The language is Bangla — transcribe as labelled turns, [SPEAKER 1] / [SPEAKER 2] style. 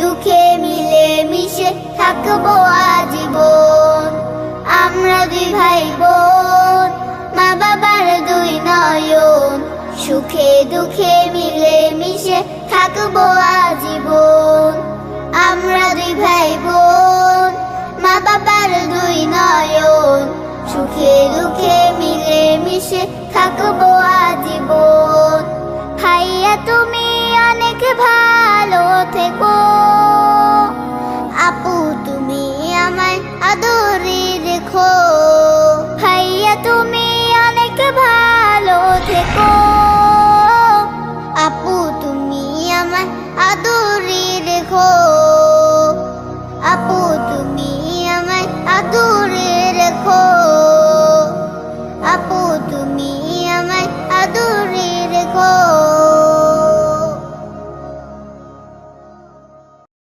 [SPEAKER 1] দুঃখে মিলে মিশে থাকব আজীবন। আমরা দুই ভাই বোন মা বাবার দুই নয়ন। সুখে দুঃখে মিলে মিশে থাকব আজীবন। আমরা দুই ভাই বোন মা বাবার দুই নয়ন। সুখে দুঃখে মিলে মিশে থাকব আজীবন। ভাইয়া, তুমি অনেক ভালো থেকো। তুমি আমায় আদরে দেখো ভাইয়া, তুমি অনেক ভালো থেকো। আপু, তুমি আমায় আদরে দেখো আপু, তুমি আমায় আদরে দেখো আপু, তুমি